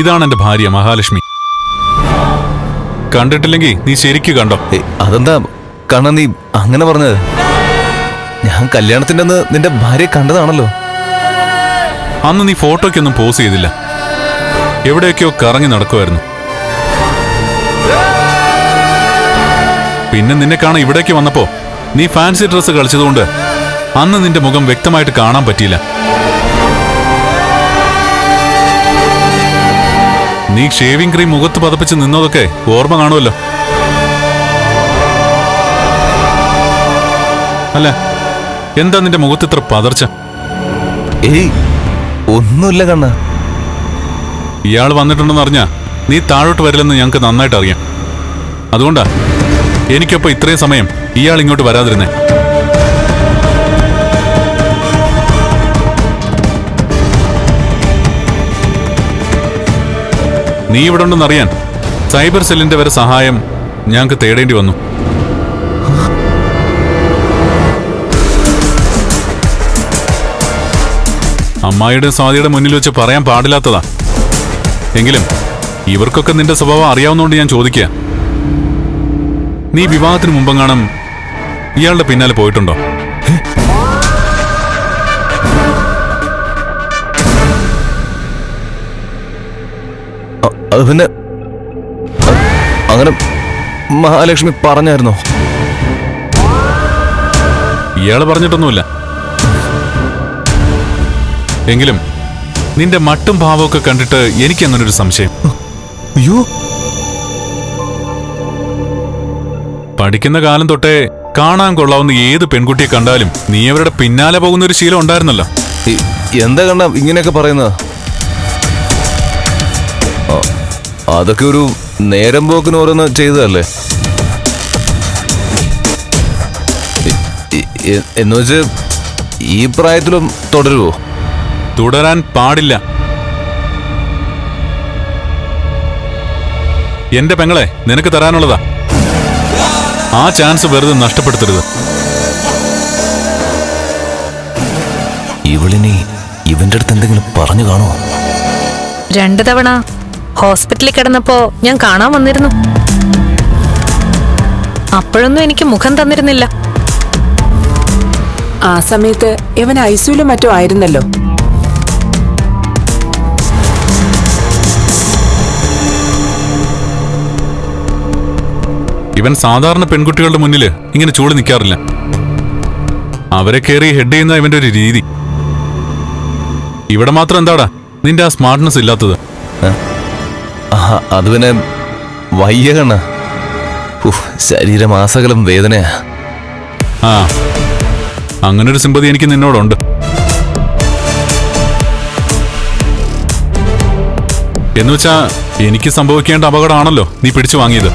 ഇതാണ് എന്റെ ഭാര്യ മഹാലക്ഷ്മി. കണ്ടിട്ടില്ലെങ്കിൽ നീ ശരിക്കു കണ്ടോ? അതെന്താ? കണ്ണ നീ അങ്ങനെ പറഞ്ഞത്? ഞാൻ കല്യാണത്തിന്റെ അന്ന് നിന്റെ ഭാര്യ കണ്ടതാണല്ലോ. അന്ന് നീ ഫോട്ടോയ്ക്കൊന്നും പോസ് ചെയ്തില്ല. എവിടെയൊക്കെയോ കറങ്ങി നടക്കുമായിരുന്നു പിന്നെ നിന്നെ കാണാൻ ഇവിടേക്ക് വന്നപ്പോ നീ ഫാൻസി ഡ്രസ്സ് കളിച്ചതുകൊണ്ട് അന്ന് നിന്റെ മുഖം വ്യക്തമായിട്ട് കാണാൻ പറ്റിയില്ല. നീ ഷേവിംഗ് ക്രീം മുഖത്ത് പതപ്പിച്ച് നിന്നതൊക്കെ ഓർമ്മ കാണുമല്ലോ. അല്ല എന്താ നിന്റെ മുഖത്ത് ഇത്ര പതർച്ച? ഏയ് ഒന്നുമില്ല കണ്ണ. ഇയാൾ വന്നിട്ടുണ്ടെന്ന് അറിഞ്ഞാ നീ താഴോട്ട് വരില്ലെന്ന് ഞങ്ങൾക്ക് നന്നായിട്ട് അറിയാം അതുകൊണ്ടാ എനിക്കൊപ്പം ഇത്രയും സമയം ഇയാൾ ഇങ്ങോട്ട് വരാതിരുന്നേ. നീ ഇവിടെ ഉണ്ടെന്നറിയാൻ സൈബർ സെല്ലിന്റെ വരെ സഹായം ഞങ്ങൾക്ക് തേടേണ്ടി വന്നു. അമ്മായിയുടെ സ്വാതിയുടെ മുന്നിൽ വെച്ച് പറയാൻ പാടില്ലാത്തതാ. എങ്കിലും ഇവർക്കൊക്കെ നിന്റെ സ്വഭാവം അറിയാവുന്നതുകൊണ്ട് ഞാൻ ചോദിക്കുക നീ വിവാഹത്തിന് മുമ്പെങ്ങാനും ഇയാളുടെ പിന്നാലെ പോയിട്ടുണ്ടോ? അത് പിന്നെ അങ്ങനെ മഹാലക്ഷ്മി പറഞ്ഞായിരുന്നോ? ഇയാൾ പറഞ്ഞിട്ടൊന്നുമില്ല. എങ്കിലും നിന്റെ മട്ടും ഭാവമൊക്കെ കണ്ടിട്ട് എനിക്ക് അങ്ങനെ ഒരു സംശയം. അയ്യോ. പഠിക്കുന്ന കാലം തൊട്ടേ കാണാൻ കൊള്ളാവുന്ന ഏത് പെൺകുട്ടിയെ കണ്ടാലും നീ അവരുടെ പിന്നാലെ പോകുന്ന ഒരു ശീലം ഉണ്ടായിരുന്നല്ലോ. എന്താ കണ്ട ഇങ്ങനെയൊക്കെ പറയുന്നത്? അതൊക്കെ ഒരു നേരം പോക്കിന് ഓരോന്ന് ചെയ്തതല്ലേ? ഇ- ഇ- എന്ന് വെച്ച് ഈ പ്രായത്തിലും തുടരുവോ? തുടരാൻ പാടില്ല. എന്റെ പെങ്ങളെ നിനക്ക് തരാനുള്ളതാ. ആ ചാൻസ് വെറുതെ നഷ്ടപ്പെടുത്തരുത്. ഇവളിനി ഇവന്റെ അടുത്ത് എന്തെങ്കിലും പറഞ്ഞു കാണുമോ രണ്ടു തവണ ഹോസ്പിറ്റലിൽ കിടന്നപ്പോ ഞാൻ കാണാൻ വന്നിരുന്നു. അപ്പോഴൊന്നും എനിക്ക് മുഖം തന്നിരുന്നില്ല. ആ സമയത്ത് ഇവൻ ഐസിയിലും മറ്റോ ആയിരുന്നല്ലോ. ഇവൻ സാധാരണ പെൺകുട്ടികളുടെ മുന്നിൽ ഇങ്ങനെ ചൂട് നിൽക്കാറില്ല അവരെ കയറി ഹെഡ് ചെയ്യുന്ന ഇവന്റെ ഒരു രീതി. ഇവിടെ മാത്രം എന്താടാ? നിന്റെ ആ സ്മാർട്ട്നെസ് ഇല്ലാത്തത്. അത് പിന്നെ വയ്യ കണ്ണ ശരീരം ആസകലം വേദനയാ. ആ അങ്ങനൊരു സിമ്പതി എനിക്ക് നിന്നോടുണ്ട്. എന്നുവെച്ചാ എനിക്ക് സംഭവിക്കേണ്ട അപകടമാണല്ലോ നീ പിടിച്ചു വാങ്ങിയത്.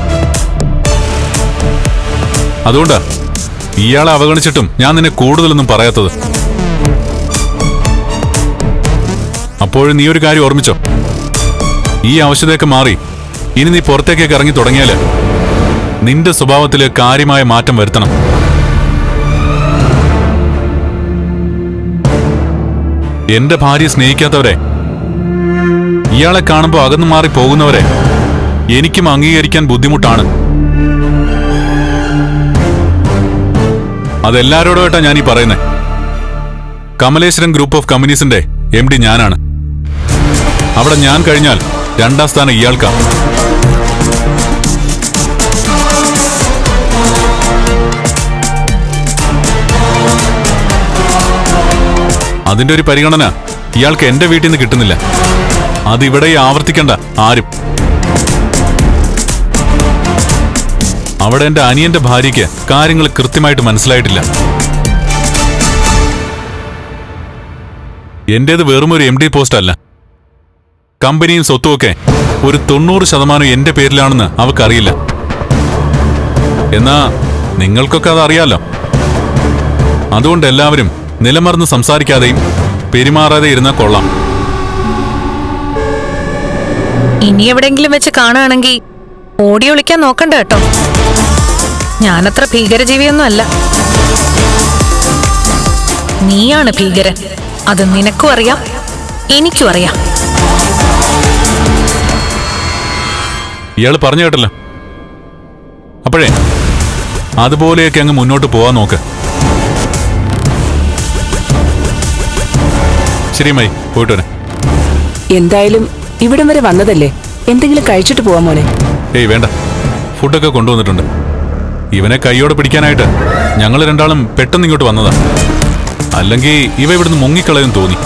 അതുകൊണ്ടാ ഇയാളെ അവഗണിച്ചിട്ടും ഞാൻ നിന്നെ കൂടുതലൊന്നും പറയാത്തത്. അപ്പോഴും നീ ഒരു കാര്യം ഓർമ്മിച്ചോ? ഈ ആവശ്യതയൊക്കെ മാറി. ഇനി നീ പുറത്തേക്കൊക്കെ ഇറങ്ങി തുടങ്ങിയാൽ നിന്റെ സ്വഭാവത്തിൽ കാര്യമായ മാറ്റം വരുത്തണം. എന്റെ ഭാര്യ സ്നേഹിക്കാത്തവരെ ഇയാളെ കാണുമ്പോൾ അകന്നു മാറി പോകുന്നവരെ എനിക്കും അംഗീകരിക്കാൻ ബുദ്ധിമുട്ടാണ്. അതെല്ലാരോടുമായിട്ടാ ഞാൻ ഈ പറയുന്നത് കമലേശ്വരം ഗ്രൂപ്പ് ഓഫ് കമ്പനീസിന്റെ എം ഡി ഞാനാണ്. അവിടെ ഞാൻ കഴിഞ്ഞാൽ രണ്ടാം സ്ഥാനം ഇയാൾക്കാണ് അതിന്റെ ഒരു പരിഗണന ഇയാൾക്ക് എന്റെ വീട്ടിൽ നിന്ന് കിട്ടുന്നില്ല. അതിവിടെ ആവർത്തിക്കണ്ട ആരും. അവിടെ എന്റെ അനിയന്റെ ഭാര്യയ്ക്ക് കാര്യങ്ങൾ കൃത്യമായിട്ട് മനസ്സിലായിട്ടില്ല. എന്റേത് വെറും ഒരു എം ഡി പോസ്റ്റ് അല്ല കമ്പനിയും സ്വത്തുമൊക്കെ ഒരു തൊണ്ണൂറ് ശതമാനം എന്റെ പേരിലാണെന്ന് അവക്കറിയില്ല. എന്നാ നിങ്ങൾക്കൊക്കെ അത് അറിയാലോ അതുകൊണ്ട് എല്ലാവരും നിലമറന്ന് സംസാരിക്കാതെയും പെരുമാറാതെ ഇരുന്ന കൊള്ളാം. ഇനി എവിടെങ്കിലും വെച്ച് കാണുകയാണെങ്കിൽ ഓടി ഒളിക്കാൻ നോക്കണ്ട കേട്ടോ. ഞാനത്ര ഭീകരജീവിയൊന്നും അല്ല. നീയാണ് ഭീകരൻ. അത് നിനക്കും അറിയാം എനിക്കും അറിയാം. ഇയാൾ പറഞ്ഞു കേട്ടല്ലോ. അപ്പോഴേ അതുപോലെയൊക്കെ അങ്ങ് മുന്നോട്ട് പോവാൻ നോക്ക്. ശരിയമ്മായി പോയിട്ട് വരാം. എന്തായാലും ഇവിടം വരെ വന്നതല്ലേ? എന്തെങ്കിലും കഴിച്ചിട്ട് പോവാൻ മോനെ. ഏയ് വേണ്ട. ഫുഡൊക്കെ കൊണ്ടുവന്നിട്ടുണ്ട്. ഇവനെ കൈയോടെ പിടിക്കാനായിട്ട് ഞങ്ങൾ രണ്ടാളും പെട്ടെന്ന് ഇങ്ങോട്ട് വന്നതാണ് അല്ലെങ്കിൽ ഇവ ഇവിടുന്ന് മുങ്ങിക്കളയും തോന്നി.